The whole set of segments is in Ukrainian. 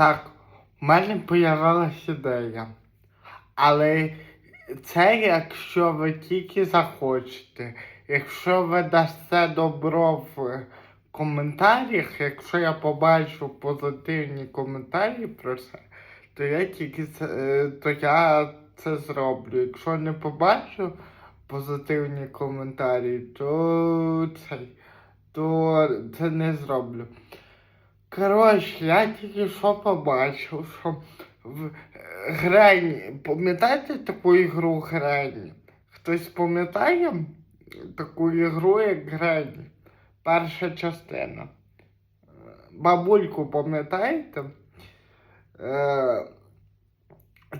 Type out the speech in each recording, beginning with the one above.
Так, в мене появилася ідея. Але це якщо ви тільки захочете. Якщо ви дасте добро в коментарях, якщо я побачу позитивні коментарі про це, то я тільки це, е, то я це зроблю. Якщо не побачу позитивні коментарі, то це, то це не зроблю. Коротше, я тільки що побачив, що в Грені, пам'ятаєте таку ігру Грені? Хтось пам'ятає таку ігру, як Грені? Перша частина. Бабульку пам'ятаєте? Е,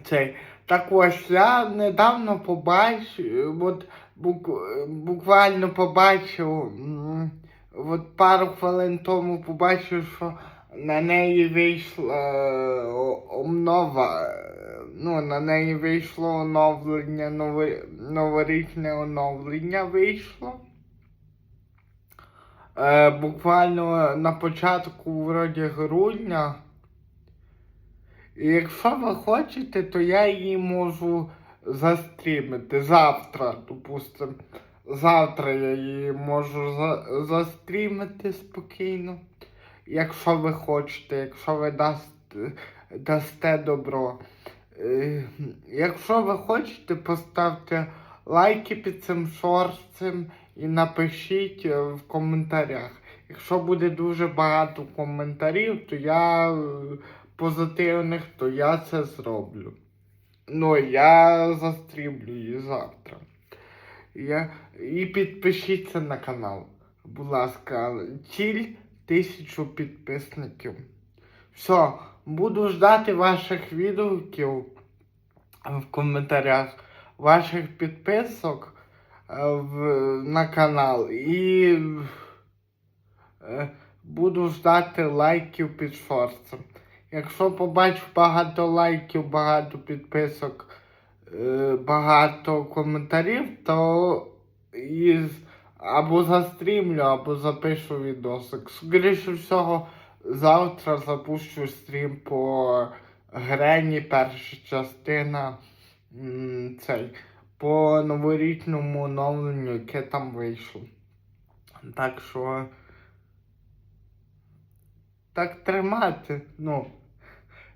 цей. Так ось я недавно побачив, от бук- буквально побачив, от пару хвилин тому побачив, що на неї вийшла е, обнова, е, ну, на неї вийшло оновлення, нови, новорічне оновлення вийшло. Е, буквально на початку вроді грудня. І якщо ви хочете, то я її можу застрімити завтра, допустимо. Завтра я її можу за- застрімити спокійно. Якщо ви хочете, якщо ви дасте, дасте добро. Е, Якщо ви хочете, поставте лайки під цим шорцем і напишіть е, в коментарях. Якщо буде дуже багато коментарів, то я е, позитивних, то я це зроблю. Ну, я застрімлю її завтра. Я... І підпишіться на канал. Будь ласка, ціль тисячу підписників. Все, буду ждати ваших відгуків в коментарях, ваших підписок е, на канал і е, буду ждати лайків під шорцем. Якщо побачу багато лайків, багато підписок, багато коментарів, то із або застрімлю, або запишу відосик. Скоріше всього, завтра запущу стрім по Грені, перша частина цей, по новорічному оновленню, яке там вийшло. Так що. Так тримати. Ну,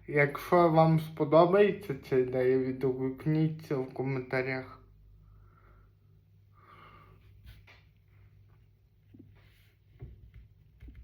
якщо вам сподобається ця ідея, відгукніться в коментарях.